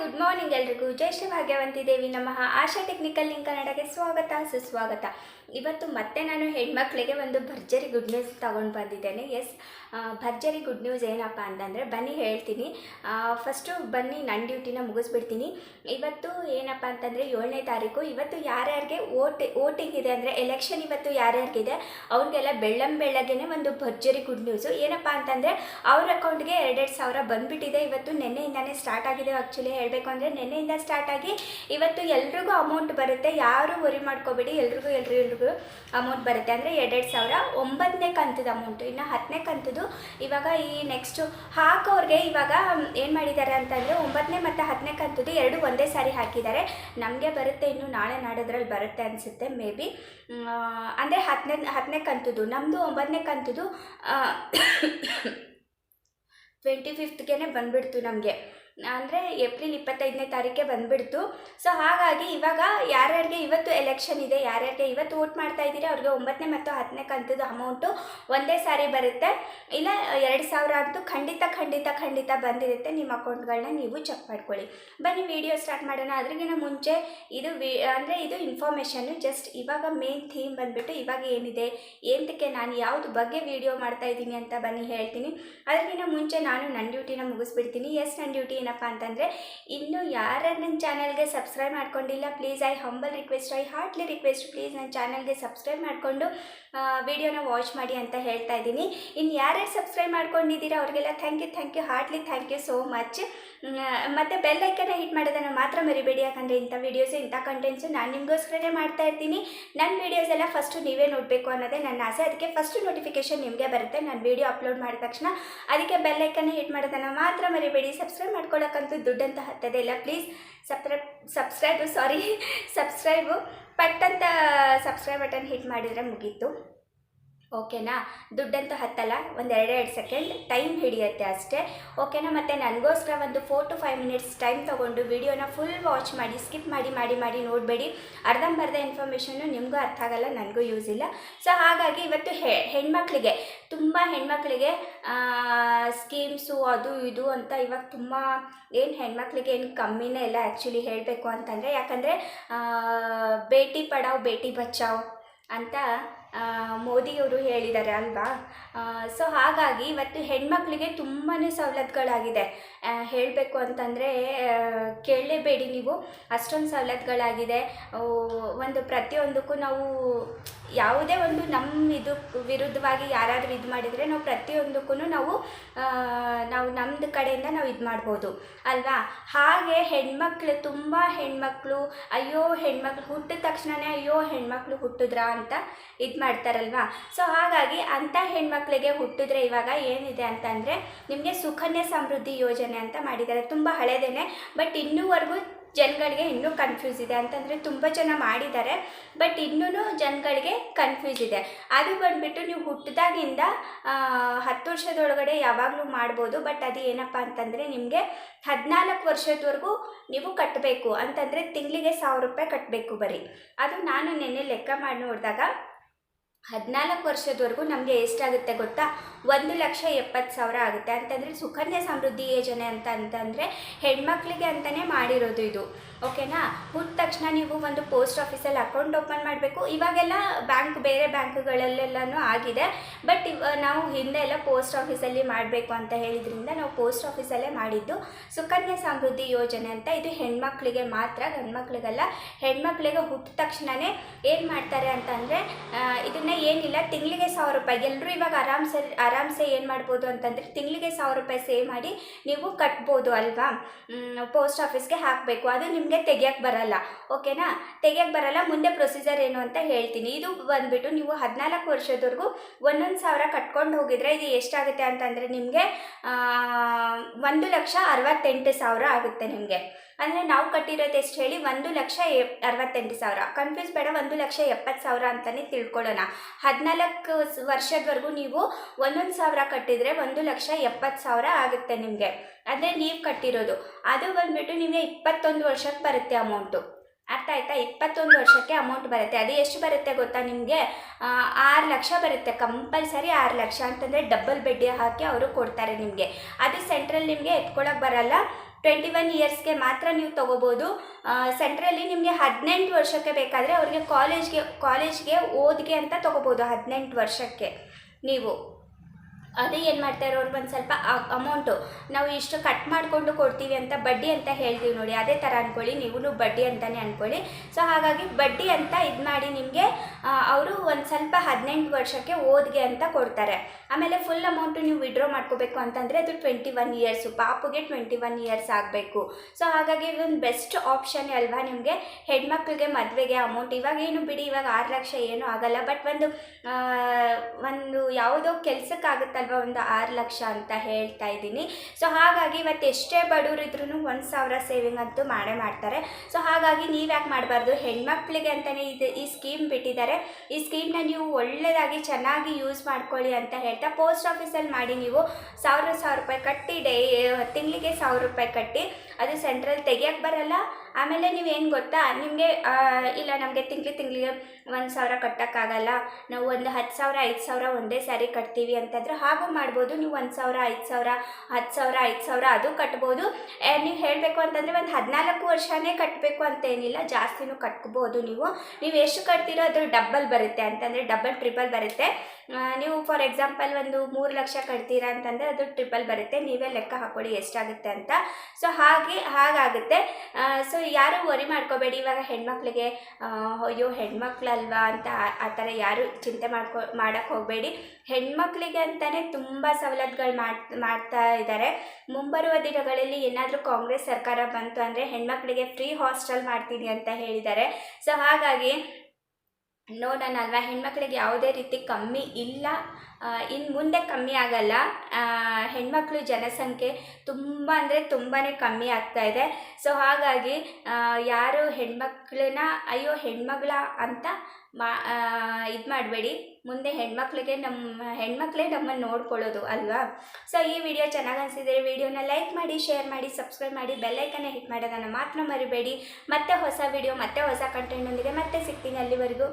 Good morning ಎಲ್ರಿಗೂ. ಜೈ ಶ್ರೀ ಭಾಗ್ಯವಂತಿ ದೇವಿ ನಮಃ. ಆಶಾ technical link ಕನ್ನಡಕ್ಕೆ ಸ್ವಾಗತ, ಸುಸ್ವಾಗತ. ಇವತ್ತು ಮತ್ತೆ ನಾನು ಹೆಣ್ಮಕ್ಳಿಗೆ ಒಂದು ಭರ್ಜರಿ ಗುಡ್ ನ್ಯೂಸ್ ತಗೊಂಡು ಬಂದಿದ್ದೇನೆ. ಎಸ್ ಭರ್ಜರಿ ಗುಡ್ ನ್ಯೂಸ್ ಏನಪ್ಪ ಅಂತಂದರೆ ಬನ್ನಿ ಹೇಳ್ತೀನಿ. ಫಸ್ಟು ಬನ್ನಿ, ನನ್ನ ಡ್ಯೂಟಿನ ಮುಗಿಸ್ಬಿಡ್ತೀನಿ. ಇವತ್ತು ಏನಪ್ಪ ಅಂತಂದರೆ ಏಳನೇ ತಾರೀಕು. ಇವತ್ತು ಯಾರ್ಯಾರಿಗೆ ಓಟ್ ಓಟಿಂಗ್ ಇದೆ ಅಂದರೆ ಎಲೆಕ್ಷನ್ ಇವತ್ತು ಯಾರ್ಯಾರಿಗಿದೆ ಅವ್ರಿಗೆಲ್ಲ ಬೆಳ್ಳಂ ಬೆಳಗ್ಗೆನೇ ಒಂದು ಭರ್ಜರಿ ಗುಡ್ ನ್ಯೂಸು. ಏನಪ್ಪ ಅಂತಂದರೆ ಅವ್ರ ಅಕೌಂಟ್ಗೆ ಎರಡೆರಡು ಸಾವಿರ ಬಂದುಬಿಟ್ಟಿದೆ. ಇವತ್ತು ನಿನ್ನೆಯಿಂದಾನೇ ಸ್ಟಾರ್ಟ್ ಆಗಿದೆ ಆ್ಯಕ್ಚುಲಿ ಹೇಳಬೇಕು ಅಂದರೆ ನಿನ್ನೆಯಿಂದ ಸ್ಟಾರ್ಟ್ ಆಗಿ ಇವತ್ತು ಎಲ್ರಿಗೂ ಅಮೌಂಟ್ ಬರುತ್ತೆ. ಯಾರು ವರಿ ಮಾಡ್ಕೋಬೇಡಿ. ಎಲ್ರಿಗೂ ಎಲ್ರಿಗೂ ಎಲ್ರಿಗೂ ಅಮೌಂಟ್ ಬರುತ್ತೆ. ಅಂದರೆ ಎರಡೆರಡು ಸಾವಿರ ಒಂಬತ್ತನೇ ಕಂತದ ಅಮೌಂಟು ಇನ್ನು ಹತ್ತನೇ ಕಂತದ್ದು ಇವಾಗ ಈ ನೆಕ್ಸ್ಟು ಹಾಕೋರಿಗೆ ಇವಾಗ ಏನು ಮಾಡಿದ್ದಾರೆ ಅಂತಂದರೆ ಒಂಬತ್ತನೇ ಮತ್ತು ಹತ್ತನೇ ಕಂತದ್ದು ಎರಡು ಒಂದೇ ಸಾರಿ ಹಾಕಿದ್ದಾರೆ. ನಮಗೆ ಬರುತ್ತೆ, ಇನ್ನು ನಾಳೆ ನಾಡೋದ್ರಲ್ಲಿ ಬರುತ್ತೆ ಅನಿಸುತ್ತೆ, ಮೇ ಬಿ. ಅಂದರೆ ಹತ್ತನೇ ಹತ್ತನೇ ಕಂತದ್ದು ನಮ್ಮದು ಒಂಬತ್ತನೇ ಕಂತದ್ದು ಟ್ವೆಂಟಿ ಫಿಫ್ತ್ಗೆ ಬಂದುಬಿಡ್ತು ನಮಗೆ. ಅಂದರೆ ಏಪ್ರಿಲ್ ಇಪ್ಪತ್ತೈದನೇ ತಾರೀಕೆ ಬಂದುಬಿಡ್ತು. ಸೊ ಹಾಗಾಗಿ ಇವಾಗ ಯಾರ್ಯಾರಿಗೆ ಇವತ್ತು ಎಲೆಕ್ಷನ್ ಇದೆ, ಯಾರ್ಯಾರಿಗೆ ಇವತ್ತು ವೋಟ್ ಮಾಡ್ತಾ ಇದ್ದೀರಿ, ಅವ್ರಿಗೆ ಒಂಬತ್ತನೇ ಮತ್ತು ಹತ್ತನೇ ಕಂತದ ಅಮೌಂಟು ಒಂದೇ ಸಾರಿ ಬರುತ್ತೆ. ಇಲ್ಲ ಎರಡು ಸಾವಿರ ಅಂತೂ ಖಂಡಿತ ಖಂಡಿತ ಖಂಡಿತ ಬಂದಿರುತ್ತೆ. ನಿಮ್ಮ ಅಕೌಂಟ್ಗಳನ್ನ ನೀವು ಚೆಕ್ ಮಾಡ್ಕೊಳ್ಳಿ. ಬನ್ನಿ ವಿಡಿಯೋ ಸ್ಟಾರ್ಟ್ ಮಾಡೋಣ. ಅದ್ರಿಗಿನ ಮುಂಚೆ ಇದು ವಿ, ಅಂದರೆ ಇದು ಇನ್ಫಾರ್ಮೇಷನ್ನು ಜಸ್ಟ್ ಇವಾಗ ಮೇನ್ ಥೀಮ್ ಬಂದುಬಿಟ್ಟು ಇವಾಗ ಏನಿದೆ ಏನಕ್ಕೆ ನಾನು ಯಾವುದು ಬಗ್ಗೆ ವಿಡಿಯೋ ಮಾಡ್ತಾ ಇದ್ದೀನಿ ಅಂತ ಬನ್ನಿ ಹೇಳ್ತೀನಿ. ಅದಕ್ಕಿಂತ ಮುಂಚೆ ನಾನು ನನ್ನ ಡ್ಯೂಟಿನ ಮುಗಿಸ್ಬಿಡ್ತೀನಿ. ಎಸ್ ನನ್ನ ಡ್ಯೂಟಿ ಏನಪ್ಪ ಅಂತಂದರೆ ಇನ್ನು ಯಾರು ನನ್ನ ಚಾನಲ್ಗೆ ಸಬ್ಸ್ಕ್ರೈಬ್ ಮಾಡ್ಕೊಂಡಿಲ್ಲ please I humble request I heartly request please ನನ್ನ ಚಾನಲ್ಗೆ ಸಬ್ಸ್ಕ್ರೈಬ್ ಮಾಡಿಕೊಂಡು ವಿಡಿಯೋನ ವಾಚ್ ಮಾಡಿ ಅಂತ ಹೇಳ್ತಾ ಇದ್ದೀನಿ. ಇನ್ನು ಯಾರ್ಯಾರು ಸಬ್ಸ್ಕ್ರೈಬ್ ಮಾಡ್ಕೊಂಡಿದ್ದೀರಾ ಅವ್ರಿಗೆಲ್ಲ thank you thank you heartly thank you so much ಮತ್ತು ಬೆಲ್ ಐಕನ್ನ ಹಿಟ್ ಮಾಡೋದನ್ನು ಮಾತ್ರ ಮರಿಬೇಡಿ, ಯಾಕಂದರೆ ಇಂಥ ವೀಡಿಯೋಸು ಇಂಥ ಕಂಟೆಂಟ್ಸು ನಾನು ನಿಮಗೋಸ್ಕರನೇ ಮಾಡ್ತಾ ಇರ್ತೀನಿ. ನನ್ನ ವೀಡಿಯೋಸ್ ಎಲ್ಲ ಫಸ್ಟು ನೀವೇ ನೋಡಬೇಕು ಅನ್ನೋದೇ ನನ್ನ ಆಸೆ. ಅದಕ್ಕೆ ಫಸ್ಟು ನೋಟಿಫಿಕೇಶನ್ ನಿಮಗೆ ಬರುತ್ತೆ. ನಾನು ವೀಡಿಯೋ ಅಪ್ಲೋಡ್ ಮಾಡಿದ ತಕ್ಷಣ ಅದಕ್ಕೆ ಬೆಲ್ ಐಕನ್ನ ಹಿಟ್ ಮಾಡೋದನ್ನು ಮಾತ್ರ ಮರಿಬೇಡಿ. ಸಬ್ಸ್ಕ್ರೈಬ್ ಮಾಡ್ಕೊಳ್ಳೋಕ್ಕಂತೂ ದುಡ್ಡಂತ ಹತ್ತದೇ ಇಲ್ಲ. Please subscribe subscribe sorry subscribe ಪಟ್ಟಂತ ಸಬ್ಸ್ಕ್ರೈಬ್ ಬಟನ್ ಹಿಟ್ ಮಾಡಿದರೆ ಮುಗೀತು. ಓಕೆನಾ? ದುಡ್ಡಂತೂ ಹತ್ತಲ್ಲ, ಒಂದು ಎರಡೆರಡು ಸೆಕೆಂಡ್ ಟೈಮ್ ಹಿಡಿಯುತ್ತೆ ಅಷ್ಟೇ. ಓಕೆನಾ? ಮತ್ತು ನನಗೋಸ್ಕರ ಒಂದು four to five minutes time ತೊಗೊಂಡು ವಿಡಿಯೋನ ಫುಲ್ ವಾಚ್ ಮಾಡಿ ಸ್ಕಿಪ್ ಮಾಡಿ ಮಾಡಿ ಮಾಡಿ ನೋಡಬೇಡಿ. ಅರ್ಧಂಬರ್ಧ ಇನ್ಫಾರ್ಮೇಷನ್ನು ನಿಮಗೂ ಅರ್ಥ ಆಗಲ್ಲ, ನನಗೂ ಯೂಸ್ ಇಲ್ಲ. ಸೊ ಹಾಗಾಗಿ ಇವತ್ತು ಹೆಣ್ಮಕ್ಳಿಗೆ, ತುಂಬ ಹೆಣ್ಮಕ್ಳಿಗೆ ಸ್ಕೀಮ್ಸು ಅದು ಇದು ಅಂತ ಇವಾಗ ತುಂಬ ಏನು ಹೆಣ್ಮಕ್ಳಿಗೆ ಏನು ಕಮ್ಮಿನೇ ಇಲ್ಲ ಆ್ಯಕ್ಚುಲಿ ಹೇಳಬೇಕು ಅಂತಂದರೆ, ಯಾಕಂದರೆ ಬೇಟಿ ಪಡಾವ್, ಬೇಟಿ ಬಚಾವ್ ಅಂತ ಮೋದಿಯವರು ಹೇಳಿದ್ದಾರೆ ಅಲ್ವಾ? ಸೊ ಹಾಗಾಗಿ ಇವತ್ತು ಹೆಣ್ಮಕ್ಳಿಗೆ ತುಂಬಾ ಸವಲತ್ತುಗಳಾಗಿದೆ. ಹೇಳಬೇಕು ಅಂತಂದರೆ ಕೇಳಲೇಬೇಡಿ ನೀವು. ಅಷ್ಟೊಂದು ಸವಲತ್ತುಗಳಾಗಿದೆ. ಒಂದು ಪ್ರತಿಯೊಂದಕ್ಕೂ ನಾವು ಯಾವುದೇ ಒಂದು ನಮ್ಮ ಇದು ವಿರುದ್ಧವಾಗಿ ಯಾರಾದರೂ ಇದು ಮಾಡಿದರೆ ನಾವು ಪ್ರತಿಯೊಂದಕ್ಕೂ ನಾವು ನಾವು ನಮ್ಮದು ಕಡೆಯಿಂದ ನಾವು ಇದು ಮಾಡ್ಬೋದು, ಅಲ್ವಾ? ಹಾಗೆ ಹೆಣ್ಮಕ್ಳು, ತುಂಬ ಹೆಣ್ಮಕ್ಳು, ಅಯ್ಯೋ ಹೆಣ್ಮಕ್ಳು ಹುಟ್ಟಿದ ತಕ್ಷಣವೇ ಅಯ್ಯೋ ಹೆಣ್ಮಕ್ಳು ಹುಟ್ಟಿದ್ರಾ ಅಂತ ಇದು ಮಾಡ್ತಾರಲ್ವಾ? ಸೊ ಹಾಗಾಗಿ ಅಂಥ ಹೆಣ್ಮಕ್ಳಿಗೆ ಹುಟ್ಟಿದ್ರೆ ಇವಾಗ ಏನಿದೆ ಅಂತಂದರೆ ನಿಮಗೆ ಸುಕನ್ಯಾ ಸಮೃದ್ಧಿ ಯೋಜನೆ ಅಂತ ಮಾಡಿದ್ದಾರೆ. ತುಂಬ ಹಳೆದೇನೆ, ಬಟ್ ಇನ್ನೂವರೆಗೂ ಜನಗಳಿಗೆ ಇನ್ನೂ ಕನ್ಫ್ಯೂಸ್ ಇದೆ ಅಂತಂದರೆ ತುಂಬ ಜನ ಮಾಡಿದ್ದಾರೆ ಬಟ್ ಇನ್ನೂ ಜನಗಳಿಗೆ ಕನ್ಫ್ಯೂಸ್ ಇದೆ. ಅದು ಬಂದುಬಿಟ್ಟು ನೀವು ಹುಟ್ಟಿದಾಗಿಂದ ಹತ್ತು ವರ್ಷದೊಳಗಡೆ ಯಾವಾಗಲೂ ಮಾಡ್ಬೋದು ಬಟ್ ಅದು ಏನಪ್ಪ ಅಂತಂದರೆ ನಿಮಗೆ ಹದಿನಾಲ್ಕು ವರ್ಷದವರೆಗೂ ನೀವು ಕಟ್ಟಬೇಕು ಅಂತಂದರೆ ತಿಂಗಳಿಗೆ ಸಾವಿರ ರೂಪಾಯಿ ಕಟ್ಟಬೇಕು ಬರೀ. ಅದು ನಾನು ನಿನ್ನೆ ಲೆಕ್ಕ ಮಾಡಿ ನೋಡಿದಾಗ ಹದಿನಾಲ್ಕು ವರ್ಷದವರೆಗೂ ನಮಗೆ ಎಷ್ಟಾಗುತ್ತೆ ಗೊತ್ತಾ? ಒಂದು ಲಕ್ಷ ಎಪ್ಪತ್ತು ಸಾವಿರ ಆಗುತ್ತೆ. ಅಂತಂದರೆ ಸುಕನ್ಯಾ ಸಮೃದ್ಧಿ ಯೋಜನೆ ಅಂತ ಅಂತಂದರೆ ಹೆಣ್ಮಕ್ಳಿಗೆ ಅಂತಲೇ ಮಾಡಿರೋದು ಇದು. ಓಕೆನಾ? ಹುಟ್ಟ ತಕ್ಷಣ ನೀವು ಒಂದು ಪೋಸ್ಟ್ ಆಫೀಸಲ್ಲಿ ಅಕೌಂಟ್ ಓಪನ್ ಮಾಡಬೇಕು. ಇವಾಗೆಲ್ಲ ಬ್ಯಾಂಕ್, ಬೇರೆ ಬ್ಯಾಂಕ್ಗಳಲ್ಲೆಲ್ಲನೂ ಆಗಿದೆ. ಬಟ್ ನಾವು ಹಿಂದೆ ಎಲ್ಲ ಪೋಸ್ಟ್ ಆಫೀಸಲ್ಲಿ ಮಾಡಬೇಕು ಅಂತ ಹೇಳಿದ್ರಿಂದ ನಾವು ಪೋಸ್ಟ್ ಆಫೀಸಲ್ಲೇ ಮಾಡಿದ್ದು ಸುಕನ್ಯಾ ಸಮೃದ್ಧಿ ಯೋಜನೆ ಅಂತ. ಇದು ಹೆಣ್ಮಕ್ಳಿಗೆ ಮಾತ್ರ, ಗಂಡ್ಮಕ್ಳಿಗಲ್ಲ. ಹೆಣ್ಮಕ್ಳಿಗೆ ಹುಟ್ಟಿದ ತಕ್ಷಣವೇ ಏನು ಮಾಡ್ತಾರೆ ಅಂತಂದರೆ ಇದನ್ನು ಏನಿಲ್ಲ, ತಿಂಗಳಿಗೆ ಸಾವಿರ ರೂಪಾಯಿ. ಎಲ್ಲರೂ ಇವಾಗ ಆರಾಮ್ಸೆ ಆರಾಮ್ಸೆ ಏನು ಮಾಡ್ಬೋದು ಅಂತಂದರೆ ತಿಂಗಳಿಗೆ ಸಾವಿರ ರೂಪಾಯಿ ಸೇವ್ ಮಾಡಿ ನೀವು ಕಟ್ಬೋದು ಅಲ್ವಾ? ಪೋಸ್ಟ್ ಆಫೀಸ್ಗೆ ಹಾಕಬೇಕು. ಅದು ನಿಮಗೆ ತೆಗಿಯೋಕ್ಕೆ ಬರಲ್ಲ. ಓಕೆನಾ? ತೆಗಿಯೋಕ್ಕೆ ಬರಲ್ಲ. ಮುಂದೆ ಪ್ರೊಸೀಜರ್ ಏನು ಅಂತ ಹೇಳ್ತೀನಿ. ಇದು ಬಂದುಬಿಟ್ಟು ನೀವು ಹದಿನಾಲ್ಕು ವರ್ಷದವರೆಗೂ ಒಂದೊಂದು ಸಾವಿರ ಕಟ್ಕೊಂಡು ಹೋಗಿದ್ರೆ ಇದು ಎಷ್ಟಾಗುತ್ತೆ ಅಂತಂದರೆ ನಿಮಗೆ ಒಂದು ಲಕ್ಷ ಅರವತ್ತೆಂಟು ಸಾವಿರ ಆಗುತ್ತೆ ನಿಮಗೆ. ಅಂದರೆ ನಾವು ಕಟ್ಟಿರೋದು ಎಷ್ಟು ಹೇಳಿ ಒಂದು ಲಕ್ಷ ಅರವತ್ತೆಂಟು ಸಾವಿರ. ಕನ್ಫ್ಯೂಸ್ ಬೇಡ, ಒಂದು ಲಕ್ಷ ಎಪ್ಪತ್ತು ಸಾವಿರ ಅಂತಲೇ ತಿಳ್ಕೊಳ್ಳೋಣ. ಹದಿನಾಲ್ಕು ವರ್ಷದವರೆಗೂ ನೀವು ಒಂದೊಂದು ಸಾವಿರ ಕಟ್ಟಿದರೆ ಒಂದು ಲಕ್ಷ ಎಪ್ಪತ್ತು ಸಾವಿರ ಆಗುತ್ತೆ ನಿಮಗೆ. ಅಂದರೆ ನೀವು ಕಟ್ಟಿರೋದು. ಅದು ಬಂದುಬಿಟ್ಟು ನಿಮಗೆ ಇಪ್ಪತ್ತೊಂದು ವರ್ಷಕ್ಕೆ ಬರುತ್ತೆ ಅಮೌಂಟು ಅರ್ಥ ಆಯ್ತಾ? ಇಪ್ಪತ್ತೊಂದು ವರ್ಷಕ್ಕೆ ಅಮೌಂಟ್ ಬರುತ್ತೆ. ಅದು ಎಷ್ಟು ಬರುತ್ತೆ ಗೊತ್ತಾ ನಿಮಗೆ? ಆರು ಲಕ್ಷ ಬರುತ್ತೆ. ಕಂಪಲ್ಸರಿ ಆರು ಲಕ್ಷ. ಅಂತಂದರೆ ಡಬಲ್ ಬಡ್ಡಿ ಹಾಕಿ ಅವರು ಕೊಡ್ತಾರೆ ನಿಮಗೆ. ಅದು ಸೆಂಟ್ರಲ್ ನಿಮಗೆ ಎತ್ಕೊಳಕ್ಕೆ ಬರಲ್ಲ. ಟ್ವೆಂಟಿ ಒನ್ ಇಯರ್ಸ್ಗೆ ಮಾತ್ರ ನೀವು ತೊಗೋಬೋದು. ಸೆಂಟ್ರಲ್ಲಿ ನಿಮಗೆ ಹದಿನೆಂಟು ವರ್ಷಕ್ಕೆ ಬೇಕಾದರೆ ಅವ್ರಿಗೆ ಕಾಲೇಜ್ಗೆ ಕಾಲೇಜ್ಗೆ ಓದಿಗೆ ಅಂತ ತೊಗೋಬೋದು ಹದಿನೆಂಟು ವರ್ಷಕ್ಕೆ ನೀವು. ಅದೇ ಏನು ಮಾಡ್ತಾರೆ ಅವ್ರಿಗೆ ಒಂದು ಸ್ವಲ್ಪ ಅಮೌಂಟು ನಾವು ಇಷ್ಟು ಕಟ್ ಮಾಡಿಕೊಂಡು ಕೊಡ್ತೀವಿ ಅಂತ ಬಡ್ಡಿ ಅಂತ ಹೇಳ್ತೀವಿ ನೋಡಿ, ಅದೇ ಥರ ಅಂದ್ಕೊಳ್ಳಿ ನೀವು ಬಡ್ಡಿ ಅಂತಲೇ ಅಂದ್ಕೊಳ್ಳಿ ಸೊ ಹಾಗಾಗಿ ಬಡ್ಡಿ ಅಂತ ಇದು ಮಾಡಿ ನಿಮಗೆ ಅವರು ಒಂದು ಸ್ವಲ್ಪ ಹದಿನೆಂಟು ವರ್ಷಕ್ಕೆ ಓದಿಗೆ ಅಂತ ಕೊಡ್ತಾರೆ. ಆಮೇಲೆ ಫುಲ್ ಅಮೌಂಟು ನೀವು ವಿಡ್ರಾ ಮಾಡ್ಕೋಬೇಕು ಅಂತಂದರೆ ಅದು ಟ್ವೆಂಟಿ ಒನ್ ಇಯರ್ಸು ಪಾಪುಗೆ ಟ್ವೆಂಟಿ ಒನ್ ಇಯರ್ಸ್ ಆಗಬೇಕು. ಸೊ ಹಾಗಾಗಿ ಇದೊಂದು ಬೆಸ್ಟ್ ಆಪ್ಷನ್ ಅಲ್ವಾ ನಿಮಗೆ? ಹೆಣ್ಮಕ್ಳಿಗೆ ಮದುವೆಗೆ ಅಮೌಂಟ್ ಇವಾಗ ಏನು ಬಿಡಿ, ಇವಾಗ ಆರು ಲಕ್ಷ ಏನೂ ಆಗಲ್ಲ ಬಟ್ ಒಂದು ಒಂದು ಯಾವುದೋ ಕೆಲ್ಸಕ್ಕಾಗುತ್ತಲ್ವ ಒಂದು ಆರು ಲಕ್ಷ ಅಂತ ಹೇಳ್ತಾ ಇದ್ದೀನಿ. ಸೊ ಹಾಗಾಗಿ ಇವತ್ತು ಎಷ್ಟೇ ಬಡವ್ರು ಇದ್ರೂ ಒಂದು ಸಾವಿರ ಸೇವಿಂಗ್ ಅಂತೂ ಮಾಡೇ ಮಾಡ್ತಾರೆ. ಸೊ ಹಾಗಾಗಿ ನೀವು ಯಾಕೆ ಮಾಡಬಾರ್ದು? ಹೆಣ್ಮಕ್ಳಿಗೆ ಅಂತಲೇ ಇದು ಈ ಸ್ಕೀಮ್ ಬಿಟ್ಟಿದ್ದಾರೆ. ಈ ಸ್ಕೀಮ್ನ ನೀವು ಒಳ್ಳೆಯದಾಗಿ ಚೆನ್ನಾಗಿ ಯೂಸ್ ಮಾಡ್ಕೊಳ್ಳಿ ಅಂತ ಹೇಳ್ತಾ ಪೋಸ್ಟ್ ಆಫೀಸಲ್ಲಿ ಮಾಡಿ ನೀವು ಸಾವಿರ ಸಾವಿರ ರೂಪಾಯಿ ಕಟ್ಟಿ ಡೇ ತಿಂಗಳಿಗೆ ಸಾವಿರ ರೂಪಾಯಿ ಕಟ್ಟಿ ಅದು ಸೆಂಟ್ರಲ್ ತೆಗಿಯಕ್ಕೆ ಬರಲ್ಲ. ಆಮೇಲೆ ನೀವೇನು ಗೊತ್ತಾ? ನಿಮಗೆ ಇಲ್ಲ ನಮಗೆ ತಿಂಗಳು ತಿಂಗಳಿಗೆ ಒಂದು ಸಾವಿರ ಕಟ್ಟೋಕ್ಕಾಗಲ್ಲ. ನಾವು ಒಂದು ಹತ್ತು ಸಾವಿರ, ಐದು ಸಾವಿರ ಒಂದೇ ಸಾರಿ ಕಟ್ತೀವಿ ಅಂತಂದರೆ ಹಾಗೂ ಮಾಡ್ಬೋದು. ನೀವು ಒಂದು ಸಾವಿರ, ಐದು ಸಾವಿರ, ಹತ್ತು ಸಾವಿರ, ಐದು ಸಾವಿರ ಅದು ಕಟ್ಬೋದು. ನೀವು ಹೇಳಬೇಕು ಅಂತಂದರೆ ಒಂದು ಹದಿನಾಲ್ಕು ವರ್ಷನೇ ಕಟ್ಟಬೇಕು ಅಂತ ಏನಿಲ್ಲ ಜಾಸ್ತಿನೂ ಕಟ್ಕೋಬೋದು ನೀವು. ನೀವು ಎಷ್ಟು ಕಟ್ತೀರೋ ಅದ್ರ ಡಬ್ಬಲ್ ಬರುತ್ತೆ. ಅಂತಂದರೆ ಡಬಲ್, ಟ್ರಿಬಲ್ ಬರುತ್ತೆ. ನೀವು ಫಾರ್ ಎಕ್ಸಾಂಪಲ್ ಒಂದು ಮೂರು ಲಕ್ಷ ಕಟ್ತೀರಾ ಅಂತಂದರೆ ಅದು ಟ್ರಿಪಲ್ ಬರುತ್ತೆ. ನೀವೇ ಲೆಕ್ಕ ಹಾಕೊಳ್ಳಿ ಎಷ್ಟಾಗುತ್ತೆ ಅಂತ. ಸೊ ಹಾಗೆ, ಹಾಗಾಗುತ್ತೆ. ಸೊ ಯಾರು ವರಿ ಮಾಡ್ಕೋಬೇಡಿ. ಇವಾಗ ಹೆಣ್ಮಕ್ಳಿಗೆ ಅಯ್ಯೋ, ಹೆಣ್ಮಕ್ಳಲ್ವಾ ಅಂತ ಆ- ಥರ ಯಾರು ಚಿಂತೆ ಮಾಡ್ಕೊ ಮಾಡೋಕ್ಕೆ ಹೋಗಬೇಡಿ. ಹೆಣ್ಮಕ್ಳಿಗೆ ಅಂತಲೇ ತುಂಬ ಸವಲತ್ತುಗಳು ಮಾಡ್, ಮಾಡ್ತಾ ಇದ್ದಾರೆ ಮುಂಬರುವ ದಿನಗಳಲ್ಲಿ ಏನಾದರೂ ಕಾಂಗ್ರೆಸ್ ಸರ್ಕಾರ ಬಂತು ಅಂದರೆ ಹೆಣ್ಮಕ್ಳಿಗೆ ಫ್ರೀ ಹಾಸ್ಟೆಲ್ ಮಾಡ್ತೀನಿ ಅಂತ ಹೇಳಿದ್ದಾರೆ ಸೊ ಹಾಗಾಗಿ ನೋಡೋಣ ಅಲ್ವಾ? ಹೆಣ್ಮಕ್ಳಿಗೆ ಯಾವುದೇ ರೀತಿ ಕಮ್ಮಿ ಇಲ್ಲ. ಇನ್ನು ಮುಂದೆ ಕಮ್ಮಿ ಆಗಲ್ಲ. ಹೆಣ್ಮಕ್ಳು ಜನಸಂಖ್ಯೆ ತುಂಬ ಅಂದರೆ ತುಂಬಾ ಕಮ್ಮಿ ಆಗ್ತಾ ಇದೆ. ಸೊ ಹಾಗಾಗಿ ಯಾರು ಹೆಣ್ಮಕ್ಳನ್ನ, ಅಯ್ಯೋ, ಹೆಣ್ಮಗಳ ಅಂತ ಮಾ ಇದು ಮಾಡಬೇಡಿ. ಮುಂದೆ ಹೆಣ್ಮಕ್ಳಿಗೆ ನಮ್ಮ ಹೆಣ್ಮಕ್ಳೇ ನಮ್ಮನ್ನು ನೋಡ್ಕೊಳ್ಳೋದು, ಅಲ್ವಾ? ಸೊ ಈ ವಿಡಿಯೋ ಚೆನ್ನಾಗಿ ಅನಿಸಿದರೆ ವಿಡಿಯೋನ ಲೈಕ್ ಮಾಡಿ, ಶೇರ್ ಮಾಡಿ, ಸಬ್ಸ್ಕ್ರೈಬ್ ಮಾಡಿ ಬೆಲ್ಲೈಕನ್ನ ಹಿಟ್ ಮಾಡೋದನ್ನು ಮಾತ್ರ ಮರಿಬೇಡಿ. ಮತ್ತೆ ಹೊಸ ವಿಡಿಯೋ, ಮತ್ತೆ ಹೊಸ ಕಂಟೆಂಟ್ನೊಂದಿಗೆ ಮತ್ತೆ ಸಿಗ್ತೀನಿ ಅಲ್ಲಿವರೆಗೂ.